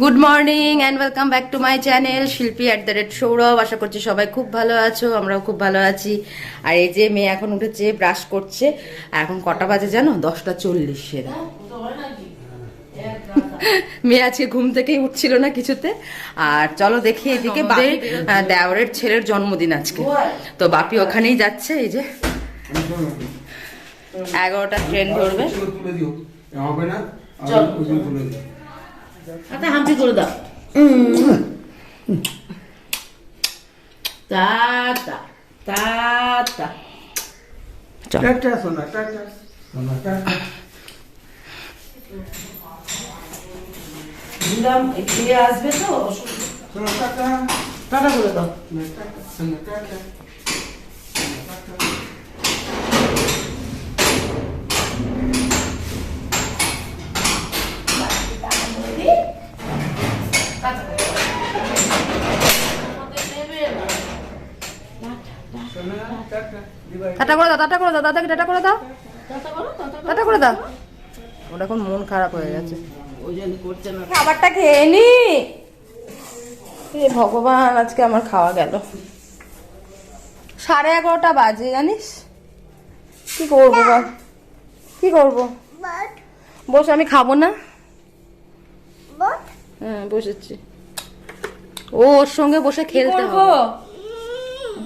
Good morning and welcome back to my channel Shilpi at the rate Sourav আশা করছি সবাই খুব ভালো আছো আমরাও খুব ভালো আছি। আর এই যে মেয়ে এখন উঠেছে ব্রাশ করছে। আর এখন কটা বাজে জানো? দশটা চল্লিশ সেরা মেয়ে আজকে ঘুম থেকেই উঠছিল না কিছুতে। আর চলো দেখি এদিকে দেওরের ছেলের জন্মদিন আজকে। তো বাপি ওখানেই যাচ্ছে এই যে। এগারোটা ট্রেন ধরবে। হবে না? আতা হামচি করে দাও। Tata tata. টাটা। সোনা আসবে তো টাটা। টাটা করে দাও। টাটা। টাটা করে দাও টাটা করে দাও দাদাকে টাটা করে দাও। টাটা করে দাও। ওটা এখন মন খারাপ হয়ে গেছে। খাবারটা খেয়ে নি এ ভগবান আজকে আমার খাওয়া গেল। সাড়ে এগারোটা বাজে জানিস? কি করব বল? কি করব? বসে আমি খাব না? হ্যাঁ বসেছি। ও ওর সঙ্গে বসে খেলতে হবে।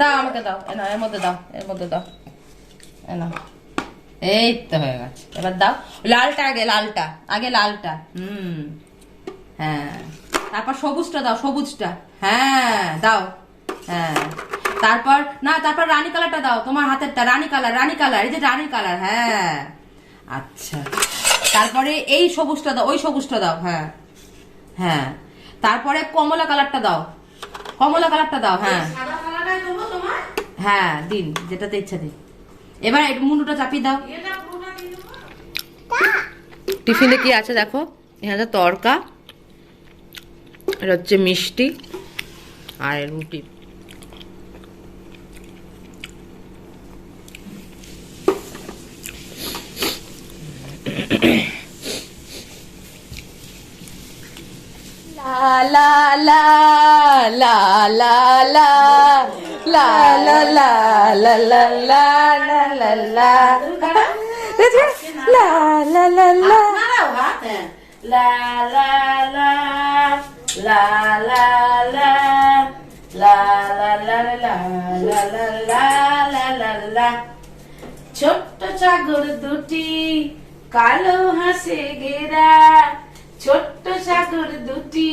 দাও আমাকে দাও। নাও, এর মধ্যে দাও এর মধ্যে দাও। এ এই তো হয়ে গেছে এবার দাও লালটা আগে লালটা আগে লালটা হুম হ্যাঁ তারপর সবুজটা দাও সবুজটা হ্যাঁ দাও হ্যাঁ তারপর না তারপর রানী কালারটা দাও তোমার হাতেরটা রানী কালার রানী কালার এই যে রানী কালার হ্যাঁ আচ্ছা তারপরে এই সবুজটা দাও ওই সবুজটা দাও হ্যাঁ হ্যাঁ তারপরে কমলা কালারটা দাও কমলা কালারটা দাও হ্যাঁ হ্যাঁ দিন যেটাতে ইচ্ছা দিন এবার একটু মুন্ডুটা চাপিয়ে দাও। টিফিনে কি আছে দেখো? এখানে তরকা, এটা হচ্ছে মিষ্টি, আর রুটি। La la la la la la la la la la la la la la la দেখছি la la la la la la la la la la la la la la la la la la la ছোট্ট সাগর দুটি কালো হাসে ঘেরা ছোট্ট সাগর দুটি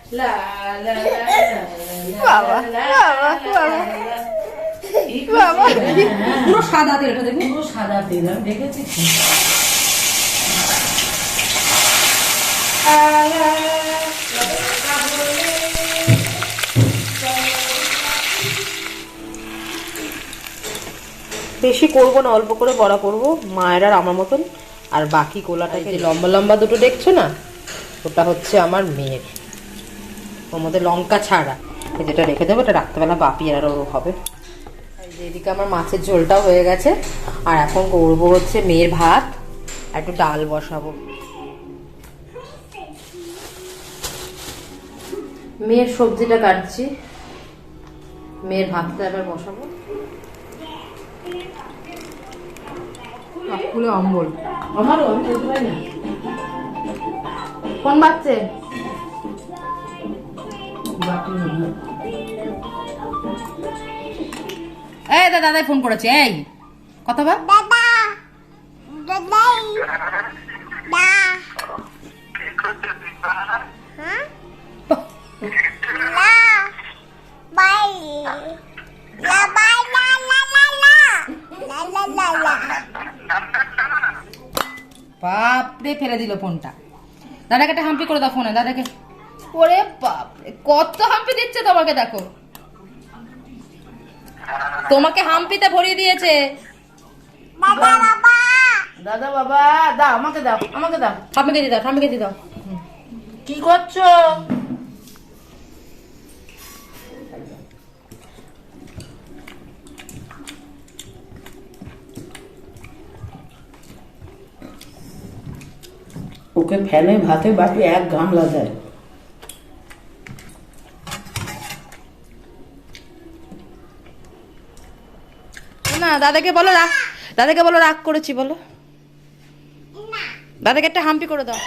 বাবা বাবা বাবা। বাবা। পুরো সাদা তেল এটা দেখুন পুরো সাদা তেল আমি দেখেছি। বেশি করব না অল্প করে বড়া করব মায়ের আর আমার মতন। আর বাকি কোলাটাকে যে লম্বা লম্বা দুটো দেখছ না ওটা হচ্ছে আমার মেয়ের। ওর মধ্যে লঙ্কা ছাড়া। যেটা রেখে দেবো এটা রাত্রেবেলা বাপি আর ওর হবে। এদিকে আমার মাছের ঝোলটাও হয়ে গেছে। আর এখন করব হচ্ছে মেয়ের ভাত আর একটু ডাল বসাবো। মেয়ের সবজিটা কাটছি। মেয়ের ভাতটা এবার বসাবো। ফুলে অম্বল আমারও আমি না। কোন বাচ্চে? এই দাদা দাদাই ফোন করেছে এই। কথা বল। বাপরে ফেলে দিল ফোনটা দাদাকে একটা হাম্পি করে দাও ফোনে দাদাকে। ওরে বাপরে কত হাম্পি দিচ্ছে তোমাকে দেখো। তোমাকে হাম্পিতে ভরিয়ে দিয়েছে। দাদা বাবা দাও আমাকে দাও আমাকে দাও। ঠাম্মিকে দিয়ে দাও ঠাম্মিকে দিয়ে দাও। কি করছ? ওকে ফেলে ভাতে বাটি এক গামলা দেয়। দাদাকে বলো রাগ, দাদাকে বলো রাগ করেছি, বলো। দাদাকে একটা হাম্পি করে দাও।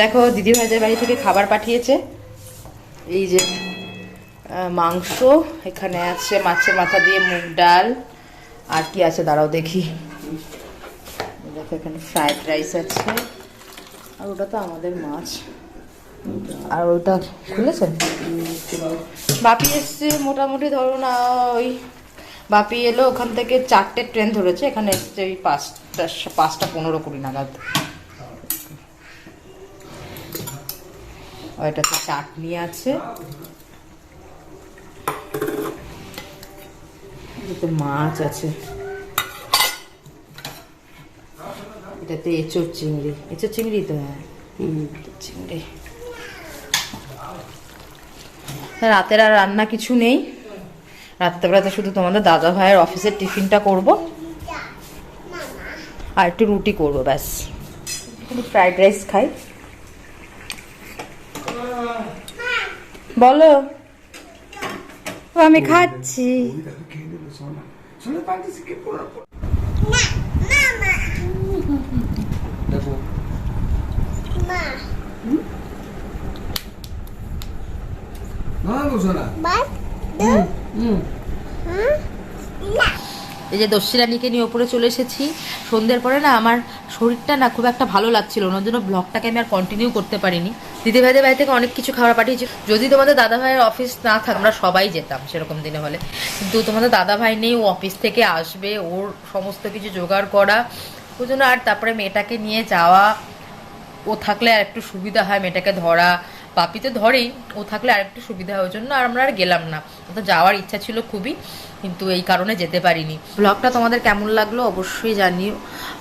দেখো দিদি ভাইদের বাড়ি থেকে খাবার পাঠিয়েছে। এই যে মাংস, এখানে আছে মাছের মাথা দিয়ে মুগ ডাল। আর কি আছে, দাঁড়াও দেখি। দেখো, এখানে ফ্রাইড রাইস আছে। আর ওটা তো আমাদের মাছ। আর ওটা খুলেছেন? বাপি এসছে মোটামুটি ধরুন আহ, ওই বাপি এলো ওখান থেকে চারটে ট্রেন ধরেছে এখানে এসছে ওই পাঁচটা পাঁচটা পনেরো কুড়ি নাগাদ। ওইটাতে চাটনি আছে। এটাতে মাছ আছে। এটাতে এঁচোর চিংড়ি। এঁচোর চিংড়ি তো হ্যাঁ। চিংড়ি। রাতের আর রান্না কিছু নেই। রাত্রেবেলাতে শুধু তোমাদের দাদা ভাইয়ের অফিসের টিফিনটা করব। আর একটু রুটি করব ব্যাস। একটু ফ্রাইড রাইস খাই। বলো। আমি খাচ্ছি। দেখো না গো সোনা এই যে দস্যিরানিকে নিয়ে ওপরে চলে এসেছি সন্ধ্যের পরে না আমার শরীরটা না খুব একটা ভালো লাগছিল ওর জন্য ব্লগটাকে আমি আর কন্টিনিউ করতে পারিনি। দিদি ভাইদের বাড়ি থেকে অনেক কিছু খাবার পাঠিয়েছি যদি তোমাদের দাদা ভাইয়ের অফিস না থাক আমরা সবাই যেতাম সেরকম দিনে হলে। কিন্তু তোমাদের দাদা ভাই নেই ও অফিস থেকে আসবে ওর সমস্ত কিছু জোগাড় করা ওই জন্য আর তারপরে মেয়েটাকে নিয়ে যাওয়া ও থাকলে আর একটু সুবিধা হয় মেয়েটাকে ধরা পাপি তো ধরেই ও থাকলে আর একটু সুবিধা ওই জন্য আর আমরা আর গেলাম না। তো যাওয়ার ইচ্ছা ছিল খুবই, কিন্তু এই কারণে যেতে পারিনি। ব্লগটা তোমাদের কেমন লাগল অবশ্যই জানিও।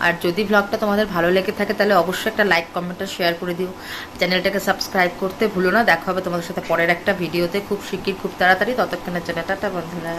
আর যদি ব্লগটা তোমাদের ভালো লেগে থাকে, তাহলে অবশ্যই একটা লাইক, কমেন্ট আর শেয়ার করে দিও। চ্যানেলটাকে সাবস্ক্রাইব করতে ভুলো না। দেখা হবে তোমাদের সাথে পরের একটা ভিডিওতে। খুব শিগগির খুব তাড়াতাড়ি। ততক্ষণের জন্য টাটা বন্ধুরা।